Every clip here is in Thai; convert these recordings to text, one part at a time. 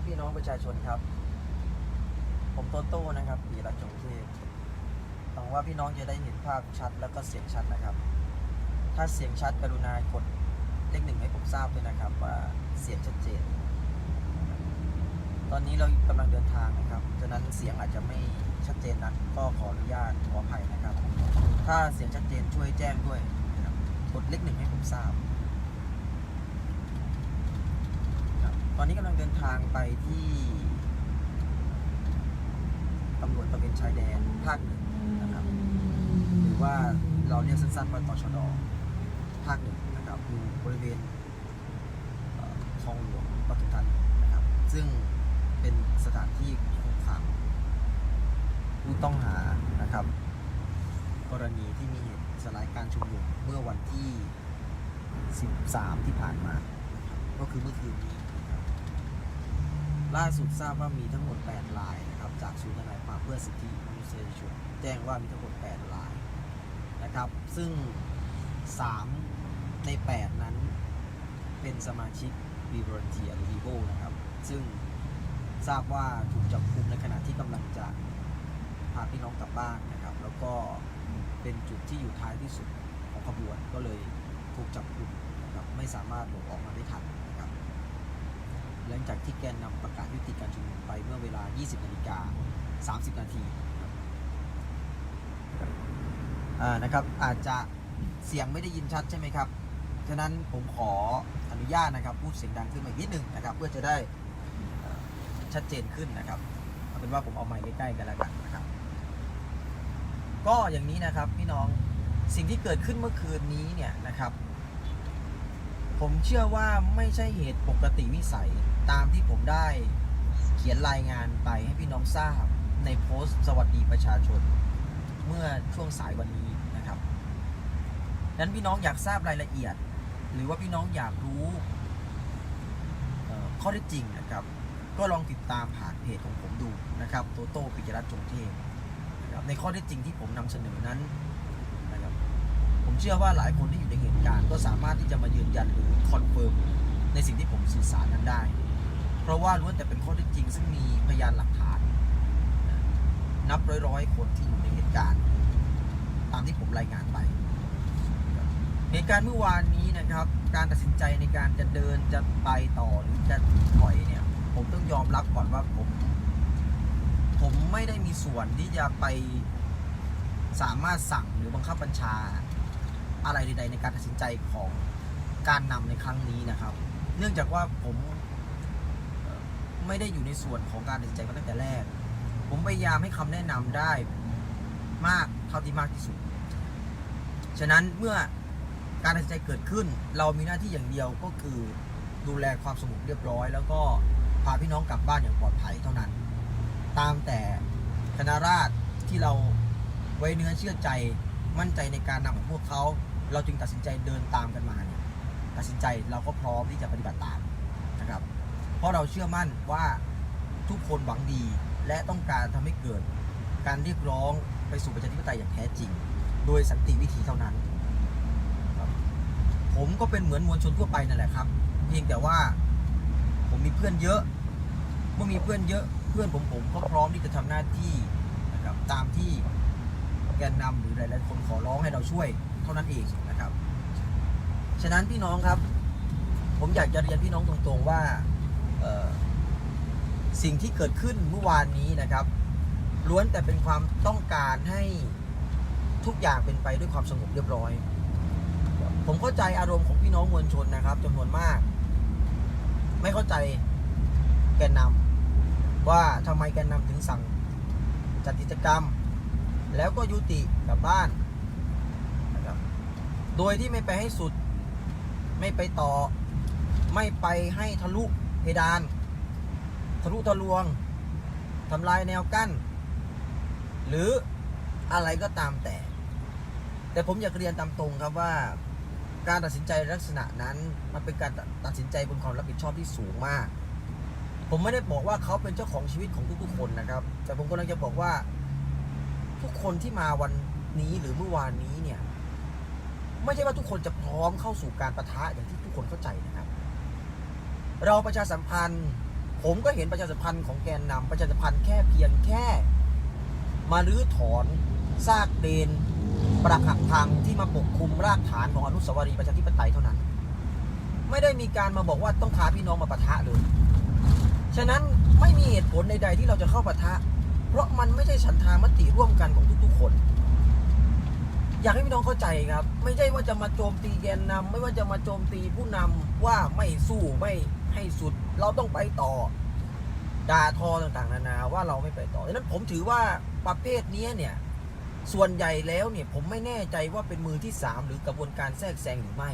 ครับพี่น้องประชาชนครับ ผมโตโต้นะครับปีรัตน์จงเทพหวังว่าพี่น้องจะได้เห็นภาพชัดแล้วก็เสียงชัดนะครับ ถ้าเสียงชัดกรุณากดเลขหนึ่งให้ผมทราบด้วยนะครับ ว่าเสียงชัดเจน ตอนนี้เรากำลังเดินทางนะครับฉะนั้นเสียงอาจจะไม่ชัดเจนนักก็ขออนุญาตขออภัยนะครับ ถ้าเสียงชัดเจนช่วยแจ้งด้วยกดเลขหนึ่งให้ผมทราบ ครับต อนนี้กำลังเดินทางไปที่ตำรวจตะเวนชายแดนภาคหนึ่งนะครับ หรือว่าเราเรียกสั้นๆว่าตชดภาคหนึ่งนะครับอยู่บริเวณเอ่อคลองหลวงปทุมธานีนะครับ ซึ่งเป็นสถานที่คุมขังผู้ต้องหานะครับ กรณีที่มีเหตุสลายการชุมนุมเมื่อวันที่ 13 ที่ผ่านมา ก็คือเมื่อคืนนี้ ล่าสุดทราบว่ามีทั้งหมด8รายนะครับจากศูนย์ทนายความเพื่อสิทธิมนุษยชนแจ้งว่ามีทั้งหมด8รายนะครับ ซึ่ง 3 ใน 8 นั้นเป็นสมาชิกวีบร n เทียหรือวีโบนะครับ ซึ่งทราบว่าถูกจับกุมในขณะที่กำลังจะพาพี่น้องกลับบ้านนะครับ แล้วก็เป็นจุดที่อยู่ท้ายที่สุดของขบวนก็เลยถูกจับกุมนะครับไม่สามารถหลบออกมาได้ทัน หลังจากที่แกนนำประกาศยุติการชุมนุมไปเมื่อเวลา 20นาฬิกา30 นาทีนะครับอ่านะครับอาจจะเสียงไม่ได้ยินชัดใช่ไหมครับ ฉะนั้นผมขออนุญาตนะครับพูดเสียงดังขึ้นมาอีกนิดหนึ่งนะครับ เพื่อจะได้ชัดเจนขึ้นนะครับเอาเป็นว่าผมเอาไมค์ใกล้ๆกันแล้วกันนะครับ ก็อย่างนี้นะครับพี่น้องสิ่งที่เกิดขึ้นเมื่อคืนนี้เนี่ยนะครับ ผมเชื่อว่าไม่ใช่เหตุปกติวิสัย ตามที่ผมได้เขียนรายงานไปให้พี่น้องทราบในโพสต์สวัสดีประชาชน เมื่อช่วงสายวันนี้นะครับดังนั้นพี่น้องอยากทราบรายละเอียด หรือว่าพี่น้องอยากรู้ข้อเท็จจริงนะครับ ก็ลองติดตามผ่านเพจของผมดูนะครับโตโต้ปิจรัตน์จงเทพในข้อเท็จจริงที่ผมนำเสนอนั้นนะครับผมเชื่อว่าหลายคนที่อยู่ในเหตุการณ์ก็สามารถที่จะมายืนยันหรือคอนเฟิร์มในสิ่งที่ผมสื่อสารนั้นได้ เพราะว่าล้วนแต่เป็นข้อเท็จจริง ซึ่งมีพยานหลักฐาน นับร้อยๆ คนที่อยู่ในเหตุการณ์ ตามที่ผมรายงานไป เหตุการณ์เมื่อวานนี้นะครับ การตัดสินใจในการจะเดินจะไปต่อหรือจะถอยเนี่ย ผมต้องยอมรับก่อนว่าผม ผมไม่ได้มีส่วนที่จะไปสามารถสั่งหรือบังคับบัญชาอะไรใดๆในการตัดสินใจของการนำในครั้งนี้นะครับ เนื่องจากว่าผม ไม่ได้อยู่ในส่วนของการตัดสินใจมาตั้งแต่แรก ผมพยายามให้คำแนะนำได้มากเท่าที่มากที่สุด ฉะนั้นเมื่อการตัดสินใจเกิดขึ้น เรามีหน้าที่อย่างเดียวก็คือดูแลความสงบเรียบร้อย แล้วก็พาพี่น้องกลับบ้านอย่างปลอดภัยเท่านั้น ตามแต่คณะราษฎรที่เราไว้เนื้อเชื่อใจมั่นใจในการนำของพวกเขา เราจึงตัดสินใจเดินตามกันมาเนี่ยตัดสินใจเราก็พร้อมที่จะปฏิบัติตาม เพราะเราเชื่อมั่นว่าทุกคนหวังดี และต้องการทำให้เกิดการเรียกร้องไปสู่ประชาธิปไตยอย่างแท้จริง โดยสันติวิธีเท่านั้น ผมก็เป็นเหมือนมวลชนทั่วไปนั่นแหละครับ เพียงแต่ว่าผมมีเพื่อนเยอะ เมื่อมีเพื่อนเยอะเพื่อนผมผมก็พร้อมที่จะทำหน้าที่นะครับตามที่แกนนำหรือหลายๆคนขอร้องให้เราช่วยเท่านั้นเองนะครับ ฉะนั้นพี่น้องครับ ผมอยากจะเรียนพี่น้องตรงๆว่า สิ่งที่เกิดขึ้นเมื่อวานนี้นะครับ ล้วนแต่เป็นความต้องการให้ทุกอย่างเป็นไปด้วยความสงบเรียบร้อย ผมเข้าใจอารมณ์ของพี่น้องมวลชนนะครับจำนวนมาก ไม่เข้าใจแกนนำว่าทำไมแกนนำถึงสั่งจัดกิจกรรม แล้วก็ยุติกลับบ้านนะครับโดยที่ไม่ไปให้สุด ไม่ไปต่อ ไม่ไปให้ทะลุ เพดาน ทะลุทะลวงทำลายแนวกั้น หรืออะไรก็ตามแต่ แต่ผมอยากเรียนตามตรงครับว่าการตัดสินใจลักษณะนั้น มันเป็นการตัดสินใจบนความรับผิดชอบที่สูงมาก ผมไม่ได้บอกว่าเขาเป็นเจ้าของชีวิตของทุกๆคนนะครับ แต่ผมกำลังจะบอกว่า ทุกคนที่มาวันนี้หรือเมื่อวานนี้เนี่ย ไม่ใช่ว่าทุกคนจะพร้อมเข้าสู่การประทะอย่างที่ทุกคนเข้าใจนะครับ เราประชาสัมพันธ์ ผมก็เห็นประชาสัมพันธ์ของแกนนำประชาสัมพันธ์แค่เพียงแค่ มารื้อถอนซากเดนปรักหักพังที่มาปกคลุมรากฐานของอนุสาวรีย์ประชาธิปไตยเท่านั้น ไม่ได้มีการมาบอกว่าต้องพาพี่น้องมาปะทะเลยฉะนั้นไม่มีเหตุผลใด ๆ ที่เราจะเข้าปะทะ เพราะมันไม่ใช่ฉันทามติร่วมกันของทุก ๆ คน อยากให้พี่น้องเข้าใจครับ ไม่ใช่ว่าจะมาโจมตีแกนนำไม่ว่าจะมาโจมตีผู้นำว่าไม่สู้ไม่ ให้สุดเราต้องไปต่อด่าทอต่างๆ นานาว่าเราไม่ไปต่อดังนั้นผมถือว่าประเภทนี้เนี่ย ส่วนใหญ่แล้วเนี่ยผมไม่แน่ใจว่าเป็นมือที่สามหรือกระบวนการแทรกแซงหรือไม่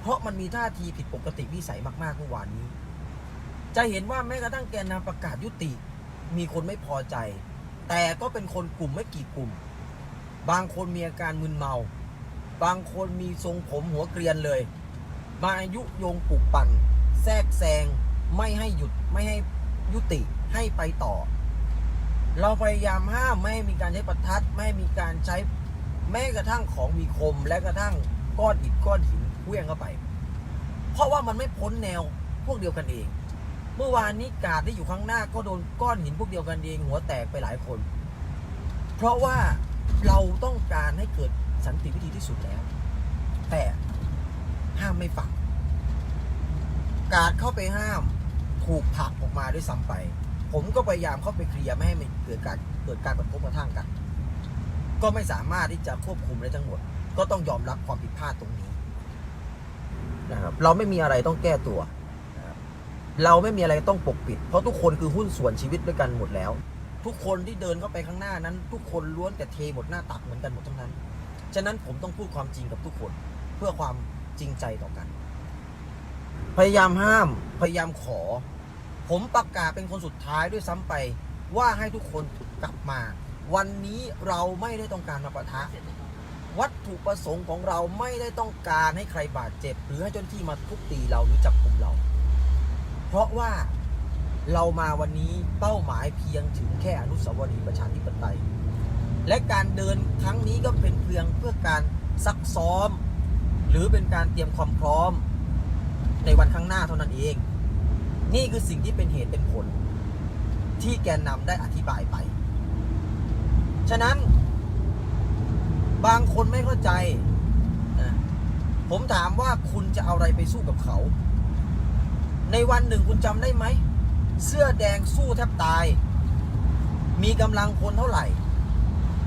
เพราะมันมีท่าทีผิดปกติวิสัยมากๆเมื่อวานนี้ จะเห็นว่าแม้กระทั่งแกนนำประกาศยุติ มีคนไม่พอใจ แต่ก็เป็นคนกลุ่มไม่กี่กลุ่ม บางคนมีอาการมึนเมา บางคนมีทรงผมหัวเกรียนเลย มาอายุโยงปลุกปั่น แทรกแซงไม่ให้หยุดไม่ให้ยุติให้ไปต่อ เราพยายามห้ามไม่ให้มีการใช้ประทัดไม่ให้มีการใช้แม้กระทั่งของมีคมและกระทั่งก้อนอิฐก้อนหินเคลื่องเข้าไป เพราะว่ามันไม่พ้นแนวพวกเดียวกันเอง เมื่อวานนี้กาดที่อยู่ข้างหน้าก็โดนก้อนหินพวกเดียวกันเองหัวแตกไปหลายคน เพราะว่าเราต้องการให้เกิดสันติวิธีที่สุดแล้ว แต่ห้ามไม่ฟัง การเข้าไปห้ามถูกผลักออกมาด้วยซ้ำไป ผมก็พยายามเข้าไปเคลียร์ไม่ให้มันเกิดการเกิดการกระทบกระทั่งกัน ก็ไม่สามารถที่จะควบคุมได้ทั้งหมด ก็ต้องยอมรับความผิดพลาดตรงนี้นะครับเราไม่มีอะไรต้องแก้ตัว เราไม่มีอะไรต้องปกปิด เพราะทุกคนคือหุ้นส่วนชีวิตด้วยกันหมดแล้ว ทุกคนที่เดินเข้าไปข้างหน้านั้น ทุกคนล้วนแต่เทหมดหน้าตักเหมือนกันหมดทั้งนั้น ฉะนั้นผมต้องพูดความจริงกับทุกคนเพื่อความจริงใจต่อกัน พยายามห้าม พยายามขอ ผมประกาศเป็นคนสุดท้ายด้วยซ้ำไป ว่าให้ทุกคนกลับมา วันนี้เราไม่ได้ต้องการมาปะทะ วัตถุประสงค์ของเราไม่ได้ต้องการให้ใครบาดเจ็บ หรือให้เจ้าหน้าที่มาทุบตีเราหรือจับกลุ่มเรา เพราะว่าเรามาวันนี้เป้าหมายเพียงถึงแค่อนุสาวรีย์ประชาธิปไตย และการเดินครั้งนี้ก็เป็นเพียงเพื่อการซักซ้อม หรือเป็นการเตรียมความพร้อม ในวันข้างหน้าเท่านั้นเอง นี่คือสิ่งที่เป็นเหตุเป็นผล ที่แกนนำได้อธิบายไป ฉะนั้น บางคนไม่เข้าใจ ผมถามว่าคุณจะเอาอะไรไปสู้กับเขา ในวันหนึ่งคุณจำได้ไหม เสื้อแดงสู้แทบตาย มีกำลังพลเท่าไหร่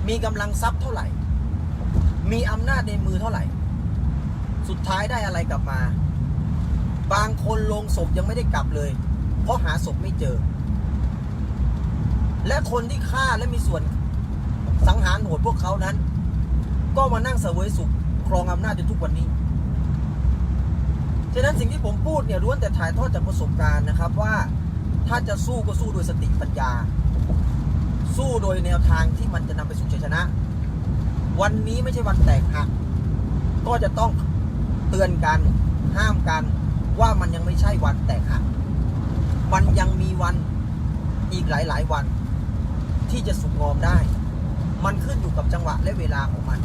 มีกำลังทรัพย์เท่าไหร่ มีอำนาจในมือเท่าไหร่ สุดท้ายได้อะไรกลับมาางคนลงศพยังไม่ได้กลับเลย เพราะหาศพไม่เจอ และคนที่ฆ่าและมีส่วนสังหารโหดพวกเขานั้น ก็มานั่งเสวยสุขครองอำนาจจนทุกวันนี้ฉะนั้นสิ่งที่ผมพูดเนี่ยล้วนแต่ถ่ายทอดจากประสบการณ์นะครับว่าถ้าจะสู้ก็สู้โดยสติปัญญา สู้โดยแนวทางที่มันจะนำไปสู่ชัยชนะ วันนี้ไม่ใช่วันแตกหัก ก็จะต้องเตือนกัน ห้ามกัน ว่ามันยังไม่ใช่วันแตกหักมันยังมีวันอีกหลาย ๆ วัน ที่จะสุกงอมได้ มันขึ้นอยู่กับจังหวะและเวลาของมัน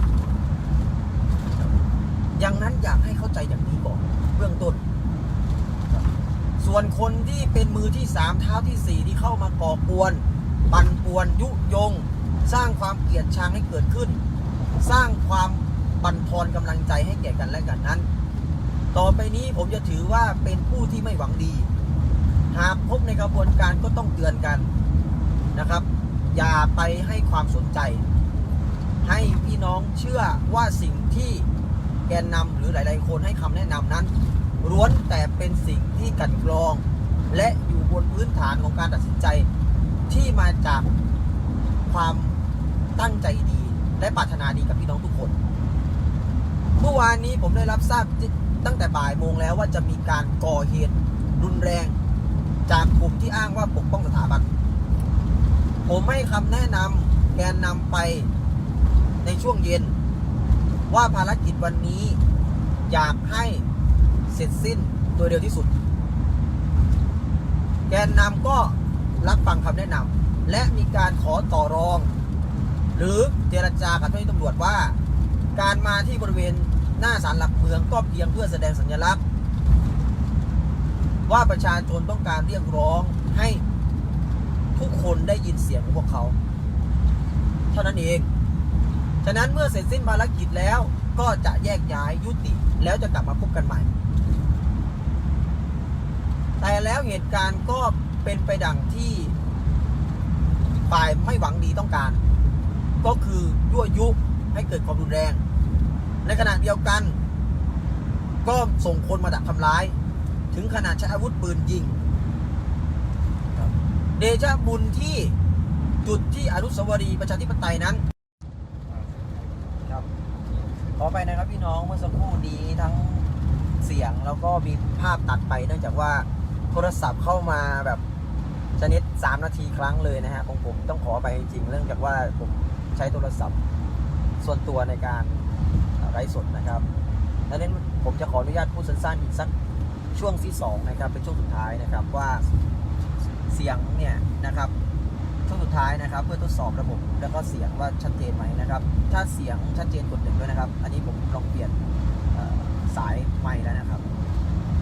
อย่างนั้นอยากให้เข้าใจอย่างนี้ก่อนเบื้องต้น ส่วนคนที่เป็นมือที่สามเท้าที่สี่ที่เข้ามาก่อกวน ปั่นป่วนยุยง สร้างความเกลียดชังให้เกิดขึ้น สร้างความบั่นทอนกำลังใจให้แก่กันและกันนั้น ต่อไปนี้ผมจะถือว่าเป็นผู้ที่ไม่หวังดี หากพบในกระบวนการก็ต้องเตือนกันนะครับ อย่าไปให้ความสนใจ ให้พี่น้องเชื่อว่าสิ่งที่แกนนำหรือหลาย ๆ คนให้คำแนะนำนั้นล้วนแต่เป็นสิ่งที่กันกรอง และอยู่บนพื้นฐานของการตัดสินใจที่มาจากความตั้งใจดี และปรารถนาดีกับพี่น้องทุกคน เมื่อวานนี้ผมได้รับทราบ ตั้งแต่บ่ายโมงแล้วว่าจะมีการก่อเหตุรุนแรง จากกลุ่มที่อ้างว่าปกป้องสถาบัน ผมให้คำแนะนำแกนนำไปในช่วงเย็น ว่าภารกิจวันนี้อยากให้เสร็จสิ้นโดยเร็วที่สุด แกนนำก็รับฟังคำแนะนำและมีการขอต่อรอง หรือเจรจากับเจ้าหน้าที่ตำรวจว่า การมาที่บริเวณ หน้าศาลหลักเมืองก็เพียงเพื่อแสดงสัญลักษณ์ ว่าประชาชนต้องการเรียกร้องให้ทุกคนได้ยินเสียงของพวกเขา เท่านั้นเอง ฉะนั้นเมื่อเสร็จสิ้นภารกิจแล้วก็จะแยกย้ายยุติแล้วจะกลับมาพบกันใหม่ แต่แล้วเหตุการณ์ก็เป็นไปดังที่ฝ่ายไม่หวังดีต้องการ ก็คือยั่วยุให้เกิดความรุนแรง ในขณะเดียวกัน ก็ส่งคนมาดักทำร้าย ถึงขนาดใช้อาวุธปืนยิง เดชะบุญที่จุดที่อนุสาวรีย์ประชาธิปไตยนั้นครับขอไปนะครับพี่น้องเมื่อสักครู่นี้ทั้งเสียงแล้วก็มีภาพตัดไปเนื่องจากว่าโทรศัพท์เข้ามาแบบชนิด 3 นาทีครั้งเลยนะฮะของผมต้องขอไปจริงเนื่องจากว่าผมใช้โทรศัพท์ส่วนตัวในการ ไลฟ์สดนะครับดังนั้นผมจะขออนุญาตพูดสั้นๆอีกสักช่วงที่สองนะครับเป็นช่วงสุดท้ายนะครับว่าเสียงเนี่ยนะครับช่วงสุดท้ายนะครับ เพื่อทดสอบระบบแล้วก็เสียงว่าชัดเจนไหมนะครับ ถ้าเสียงชัดเจนกดหนึ่งด้วยนะครับ อันนี้ผมลองเปลี่ยนสายไมค์แล้วนะครับ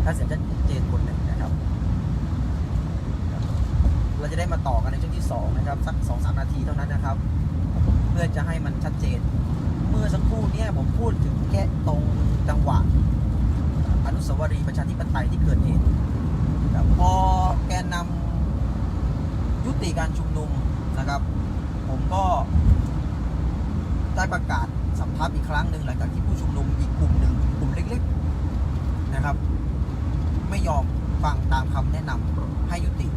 ถ้าเสียงชัดเจนกดหนึ่งนะครับ เราจะได้มาต่อกันในช่วงที่สองนะครับสักสองสามนาทีเท่านั้นนะครับ เพื่อจะให้มันชัดเจน เมื่อสักครู่เนี่ยผมพูดถึงแค่ตรงจังหวะ อนุสาวรีย์ประชาธิปไตยที่เกิดเหตุครับพอแกนนำยุติการชุมนุมนะครับ ผมก็ได้ประกาศสำทับอีกครั้งหนึ่งหลังจากที่ผู้ชุมนุมอีกกลุ่มหนึ่งกลุ่มเล็กๆนะครับ ไม่ยอมฟังตามคำแนะนำให้ยุติ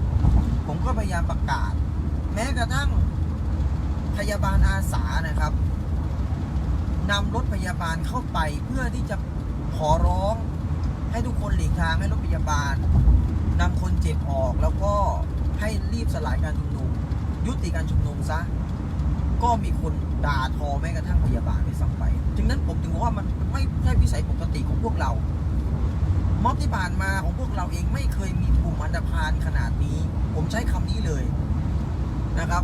ผมก็พยายามประกาศ แม้กระทั่งพยาบาลอาสานะครับ นำรถพยาบาลเข้าไปเพื่อที่จะขอร้อง ให้ทุกคนหลีกทางให้รถพยาบาลนำคนเจ็บออกแล้วก็ให้รีบสลายการชุมนุม ยุติการชุมนุมซะ ก็มีคนด่าทอแม้กระทั่งพยาบาลไปซ้ำไปจึงนั้นผมถึงบอว่ามันไม่ใช่วิสัยปกติของพวกเรา ม็อบที่ผ่านมาของพวกเราเองไม่เคยมีกลุ่มอันดพานขนาดนี้ ผมใช้คำนี้เลยนะครับ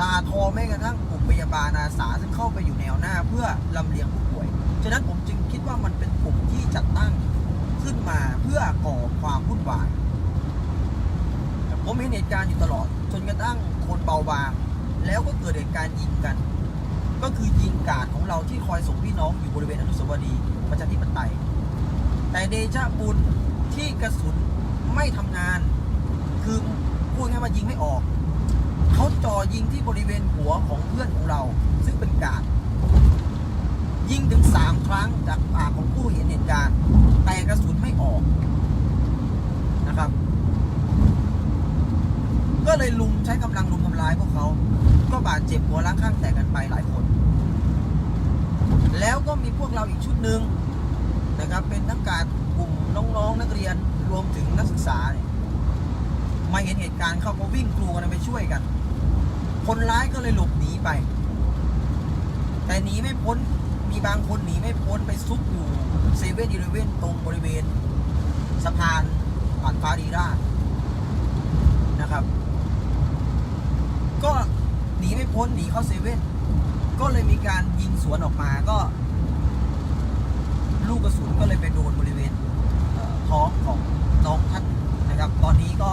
ด่าทอแม้กระทั่งกลุ่มพยาบาลอาสาซึ่งเข้าไปอยู่แนวหน้าเพื่อลำเลียงผู้ป่วย ฉะนั้นผมจึงคิดว่ามันเป็นกลุ่มที่จัดตั้งขึ้นมาเพื่อก่อความวุ่นวายผมเห็นเหตุการณ์อยู่ตลอด จนกระทั่งคนเบาบาง แล้วก็เกิดเหตุการณ์ยิงกัน ก็คือยิงกาดของเราที่คอยส่งพี่น้องอยู่บริเวณอนุสาวรีย์ประชาธิปไตย แต่เดชะบุญที่กระสุนไม่ทำงาน คือพูดง่ายๆว่ายิงไม่ออก ยิงที่บริเวณหัวของเพื่อนของเรา ซึ่งเป็นกาดยิงถึงสามครั้งจากปากของผู้เห็นเหตุการณ์แต่กระสุนไม่ออกนะครับ ก็เลยลุมใช้กำลังลุมทำร้ายพวกเขา ก็บาดเจ็บหัวล้างข้างแตกกันไปหลายคน แล้วก็มีพวกเราอีกชุดหนึ่งนะครับเป็นทั้งการกลุ่มน้องๆนักเรียนรวมถึงนักศึกษาเนี่ยมาเห็นเหตุการณ์เขาก็วิ่งกรูกันไปช่วยกัน คนร้ายก็เลยหลบหนีไป แต่หนีไม่พ้น มีบางคนหนีไม่พ้นไปซุกอยู่เซเว่นอีเลเว่นตรงบริเวณสะพานผ่านฟ้าดีราชนะครับ ก็หนีไม่พ้นหนีเข้าเซเว่นก็เลยมีการยิงสวนออกมาก็ ลูกกระสุนก็เลยไปโดนบริเวณท้องของน้องท่านนะครับ ตอนนี้ก็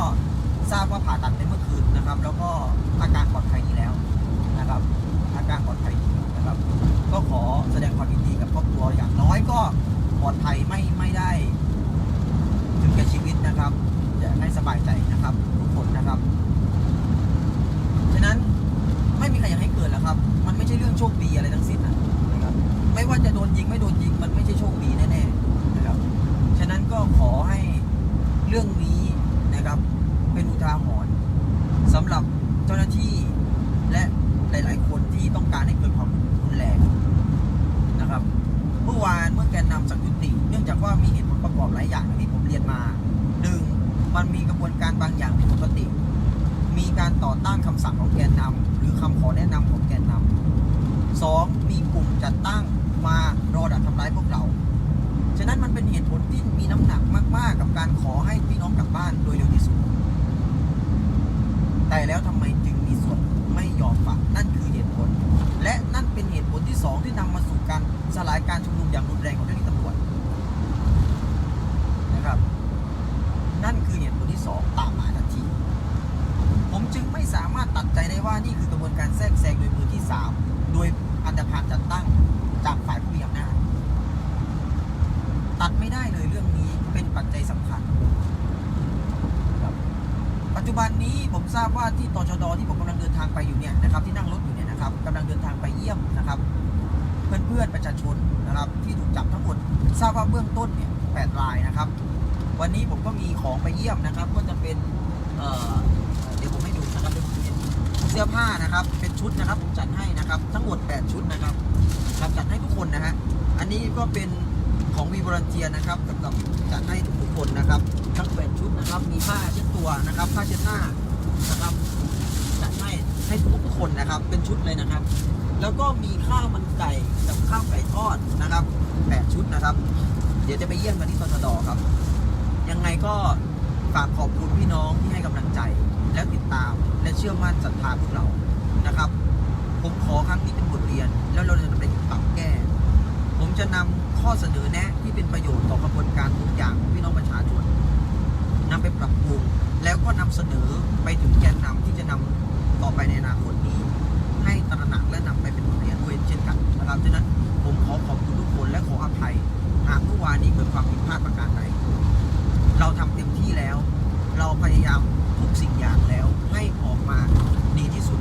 ทราบว่าผ่าตัดในเมื่อคืนนะครับ แล้วก็ อาการปลอดภัยดีแล้วนะครับ อาการปลอดภัยดีนะครับ ก็ขอแสดงความยินดีกับครอบครัวอย่างน้อยก็ปลอดภัยไม่ไม่ได้ ถึงแก่ชีวิตนะครับจะให้สบายใจนะครับ ทุกคนนะครับ ฉะนั้นไม่มีใครอยากให้เกิดหรอกครับ มันไม่ใช่เรื่องโชคดีอะไรทั้งสิ้นนะนะครับ ไม่ว่าจะโดนยิงไม่โดนยิง มันไม่ใช่โชคดีแน่ๆนะครับ ฉะนั้นก็ขอให้เรื่องนี้นะครับ เป็นอุทาหรณ์สำหรับเจ้าหน้าที่และหลาย ๆ คนที่ต้องการให้เกิดความรุนแรงนะครับ เมื่อวานเมื่อแกนนำสั่งยุติ เนื่องจากว่ามีเหตุผลประกอบหลายอย่างที่ผมเรียนมาหนึ่งมันมีกระบวนการบางอย่างผิดปกติ มีการต่อต้านคำสั่งของแกนนำหรือคำขอแนะนำของแกนนำสองมีกลุ่มจัดตั้งมารอดักทำร้ายพวกเรา ฉะนั้นมันเป็นเหตุผลที่มีน้ำหนักมาก ๆ กับการขอให้พี่น้องกลับบ้านโดยเร็วที่สุด แต่แล้วทำไมจึงมีส่วนไม่ยอมฟังนั่นคือเหตุผล และนั่นเป็นเหตุผลที่สองที่นำมาสู่การสลายการชุมนุมอย่างรุนแรงของเจ้าหน้าที่ นี่คือกระบวนการแทรกแซงโดยมือที่ 3 โดยอันดับพานจัดตั้งจากฝ่ายผู้มีอำนาจตัดไม่ได้เลยเรื่องนี้เป็นปัจจัยสำคัญ ปัจจุบันนี้ผมทราบว่าที่ตชดที่ผมกำลังเดินทางไปอยู่เนี่ยนะครับที่นั่งรถอยู่เนี่ยนะครับกำลังเดินทางไปเยี่ยมนะครับ เพื่อนๆประชาชนนะครับ ที่ถูกจับทั้งหมดทราบว่าเบื้องต้นเนี่ยแปดรายนะครับ วันนี้ผมก็มีของไปเยี่ยมนะครับ ก็จะเป็น สื้อผ้านะครับ เป็นชุดนะครับผมจัดให้นะครับ ทั้งหมด 8 ชุดนะครับครับจัดให้ทุกคนนะฮะอันนี้ก็เป็นของวีบรันเจียนะครับสำหรับจัดให้ทุกคนนะครับ ทั้งแปดชุดนะครับ มีผ้าเช็ดตัวนะครับผ้าเช็ดหน้านะครับจัดให้ให้ทุกคนนะครับ เป็นชุดเลยนะครับ แล้วก็มีข้าวมันไก่กับข้าวไก่ทอดนะครับแปดชุดนะครับ เดี๋ยวจะไปเยี่ยมกันที่ตชดครับ ยังไงก็ฝากขอบคุณพี่น้องที่ให้กำลังใจ ชื่อมั่นศรัทธาพวกเรานะครับ ผมขอครั้งนี้เป็นบทเรียน แล้วเราจะไปปรับแก้ ผมจะนำข้อเสนอแนะที่เป็นประโยชน์ต่อกระบวนการทุกอย่างพี่น้องประชาชนนำไปปรับปรุงแล้วก็นำเสนอไปถึงแกนนำที่จะนำต่อไปในอนาคตนี้ ให้ตระหนักและนำไปเป็นบทเรียนด้วยเช่นกันนะครับฉะนั้นผมขอขอบคุณทุกคนและขออภัยหากเมื่อวานนี้เกิดความผิดพลาดประการใดเราทำเต็มที่แล้ว เราพยายามทุกสิ่งอย่างแล้ว ให้ออกมาดีที่สุด